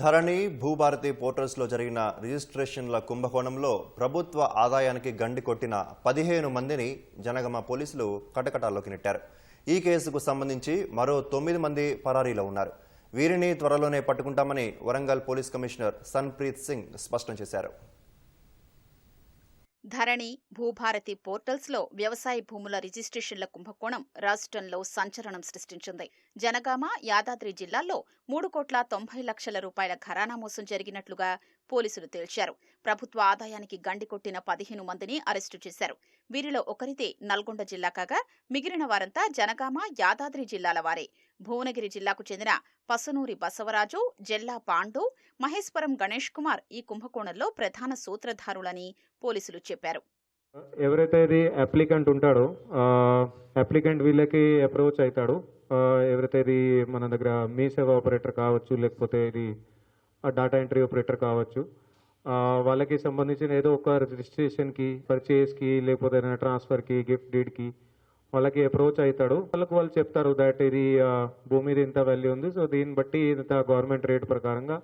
ధరణి భూభారతి పోర్టల్స్లో జరిగిన రిజిస్ట్రేషన్ల కుంభకోణంలో ప్రభుత్వ ఆదాయానికి గండి కొట్టిన పదిహేను మందిని జనగమ పోలీసులు కటకటాల్లోకి నెట్టారు. ఈ కేసుకు సంబంధించి మరో తొమ్మిది మంది పరారీలో ఉన్నారు. వీరిని త్వరలోనే పట్టుకుంటామని వరంగల్ పోలీస్ కమిషనర్ సన్ప్రీత్ సింగ్ స్పష్టం చేశారు. ధరణి భూభారతి పోర్టల్స్లో వ్యవసాయ భూముల రిజిస్ట్రేషన్ల కుంభకోణం రాష్ట్రంలో సంచలనం సృష్టించింది. జనగామ యాదాద్రి జిల్లాల్లో మూడు కోట్ల తొంభై లక్షల రూపాయల ఘరానా మోసం జరిగినట్లుగా పోలీసులు తేల్చారు. ప్రభుత్వ ఆదాయానికి గండి కొట్టిన పదిహేను మందిని అరెస్టు చేశారు. వీరిలో ఒకరిదే నల్గొండ జిల్లా కాగా మిగిలిన వారంతా జనగామ యాదాద్రి జిల్లాల వారే. భువనగిరి జిల్లాకు చెందిన పసునూరి బసవరాజు జెల్లా పాండు మహేశ్వరం గణేష్ కుమార్ ఈ కుంభకోణంలో ప్రధాన సూత్రధారులని పోలీసులు చెప్పారు. ఎవరైతే ఇది అప్లికెంట్ ఉంటాడో అప్లికెంట్ వీళ్ళకి అప్రోచ్ అవుతాడు. ఎవరైతే ఇది మన దగ్గర మీ సేవ ఆపరేటర్ కావచ్చు లేకపోతే ఇది డాటా ఎంట్రీ ఆపరేటర్ కావచ్చు. వాళ్ళకి సంబంధించిన ఏదో ఒక రిజిస్ట్రేషన్కి పర్చేస్కి లేకపోతే ఏదైనా ట్రాన్స్ఫర్కి గిఫ్ట్ డీడ్కి వాళ్ళకి అప్రోచ్ అవుతాడు. వాళ్ళకు వాళ్ళు చెప్తారు దట్ ఇది భూమి మీద ఇంత వాల్యూ ఉంది. సో దీన్ని బట్టి ఇంత గవర్నమెంట్ రేట్ ప్రకారంగా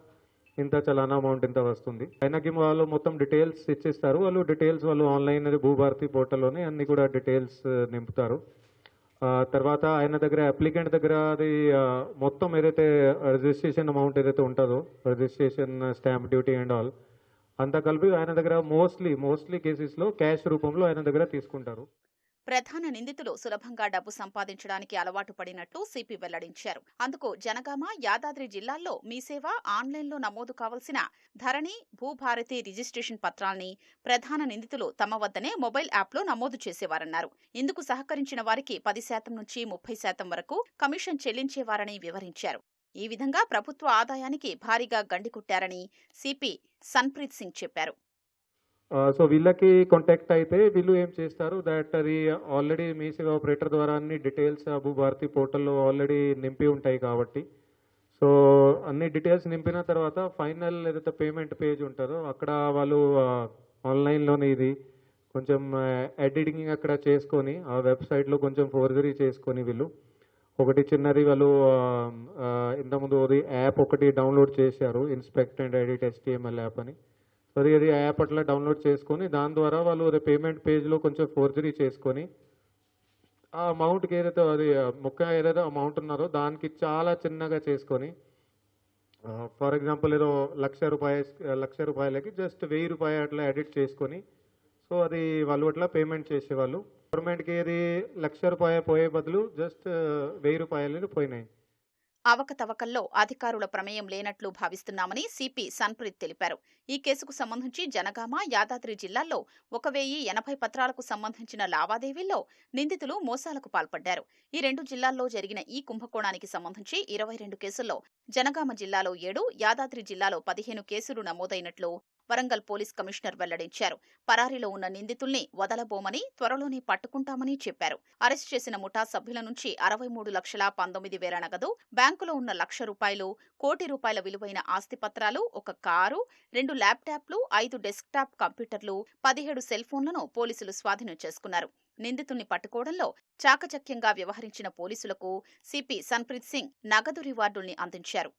ఇంత చలానా అమౌంట్ ఇంత వస్తుంది. ఆయనకి వాళ్ళు మొత్తం డీటెయిల్స్ ఇచ్చిస్తారు. వాళ్ళు డీటెయిల్స్ వాళ్ళు ఆన్లైన్ భూభారతి పోర్టల్లోనే అన్ని కూడా డీటెయిల్స్ నింపుతారు. తర్వాత ఆయన దగ్గర అప్లికెంట్ దగ్గర అది మొత్తం ఏదైతే రిజిస్ట్రేషన్ అమౌంట్ ఏదైతే ఉంటుందో registration stamp duty and all అంతా కలిపి ఆయన దగ్గర మోస్ట్లీ మోస్ట్లీ కేసెస్లో క్యాష్ రూపంలో ఆయన దగ్గర తీసుకుంటారు. ప్రధాన నిందితులు సులభంగా డబ్బు సంపాదించడానికి అలవాటు పడినట్లు సిపి వెల్లడించారు. అందుకు జనగామ యాదాద్రి జిల్లాల్లో మీ సేవ ఆన్లైన్లో నమోదు కావలసిన ధరణి భూభారతి రిజిస్ట్రేషన్ పత్రాల్ని ప్రధాన నిందితులు తమ వద్దనే మొబైల్ యాప్లో నమోదు చేసేవారన్నారు. ఇందుకు సహకరించిన వారికి పది శాతం నుంచి ముప్పై శాతం వరకు కమిషన్ చెల్లించేవారని వివరించారు. ఈ విధంగా ప్రభుత్వ ఆదాయానికి భారీగా గండికొట్టారని సిపి సన్ప్రీత్ సింగ్ చెప్పారు. సో వీళ్ళకి కాంటాక్ట్ అయితే వీళ్ళు ఏం చేస్తారు దట్ అది ఆల్రెడీ మీ సేవ ఆపరేటర్ ద్వారా అన్ని డీటెయిల్స్ భూభారతి పోర్టల్లో ఆల్రెడీ నింపి ఉంటాయి కాబట్టి. సో అన్ని డీటెయిల్స్ నింపిన తర్వాత ఫైనల్ ఏదైతే పేమెంట్ పేజ్ ఉంటుందో అక్కడ వాళ్ళు ఆన్లైన్లోనే ఇది కొంచెం ఎడిటింగ్ అక్కడ చేసుకొని ఆ వెబ్సైట్లో కొంచెం ఫోర్జరీ చేసుకొని వీళ్ళు. ఒకటి చిన్నది వాళ్ళు ఇంతకుముందు అది యాప్ ఒకటి డౌన్లోడ్ చేశారు inspect and edit HTML app అని. సో అది యాప్ అట్లా డౌన్లోడ్ చేసుకొని దాని ద్వారా వాళ్ళు అది పేమెంట్ పేజ్లో కొంచెం ఫోర్జరీ చేసుకొని ఆ అమౌంట్కి ఏదైతే అది ముక్క ఏదైతే అమౌంట్ ఉన్నారో దానికి చాలా చిన్నగా చేసుకొని ఫర్ ఎగ్జాంపుల్ ఏదో లక్ష రూపాయ లక్ష రూపాయలకి జస్ట్ వెయ్యి రూపాయలు అట్లా ఎడిట్ చేసుకొని సో అది వాళ్ళు అట్లా పేమెంట్ చేసేవాళ్ళు. గవర్నమెంట్కి ఏది లక్ష రూపాయ పోయే బదులు జస్ట్ వెయ్యి రూపాయలు పోయినాయి. అవకతవకల్లో అధికారుల ప్రమేయం లేనట్లు భావిస్తున్నామని సిపి సన్ప్రీత్ తెలిపారు. ఈ కేసుకు సంబంధించి జనగామ యాదాద్రి జిల్లాల్లో ఒక వెయ్యి ఎనభై పత్రాలకు సంబంధించిన లావాదేవీల్లో నిందితులు మోసాలకు పాల్పడ్డారు. ఈ రెండు జిల్లాల్లో జరిగిన ఈ కుంభకోణానికి సంబంధించి ఇరవై రెండు కేసుల్లో జనగామ జిల్లాలో ఏడు యాదాద్రి జిల్లాలో పదిహేను కేసులు నమోదైనట్లు వరంగల్ పోలీస్ కమిషనర్ వెల్లడించారు. పరారీలో ఉన్న నిందితుల్ని వదలబోమని త్వరలోనే పట్టుకుంటామని చెప్పారు. అరెస్ట్ చేసిన ముఠా సభ్యుల నుంచి అరవై మూడు లక్షల పంతొమ్మిది వేల నగదు బ్యాంకులో ఉన్న లక్ష రూపాయలు కోటి రూపాయల విలువైన ఆస్తి పత్రాలు ఒక కారు రెండు ల్యాప్టాప్లు ఐదు డెస్క్టాప్ కంప్యూటర్లు పదిహేడు సెల్ ఫోన్లను పోలీసులు స్వాధీనం చేసుకున్నారు. నిందితుల్ని పట్టుకోవడంలో చాకచక్యంగా వ్యవహరించిన పోలీసులకు సిపి సన్ప్రీత్ సింగ్ నగదు రివార్డుల్ని అందించారు.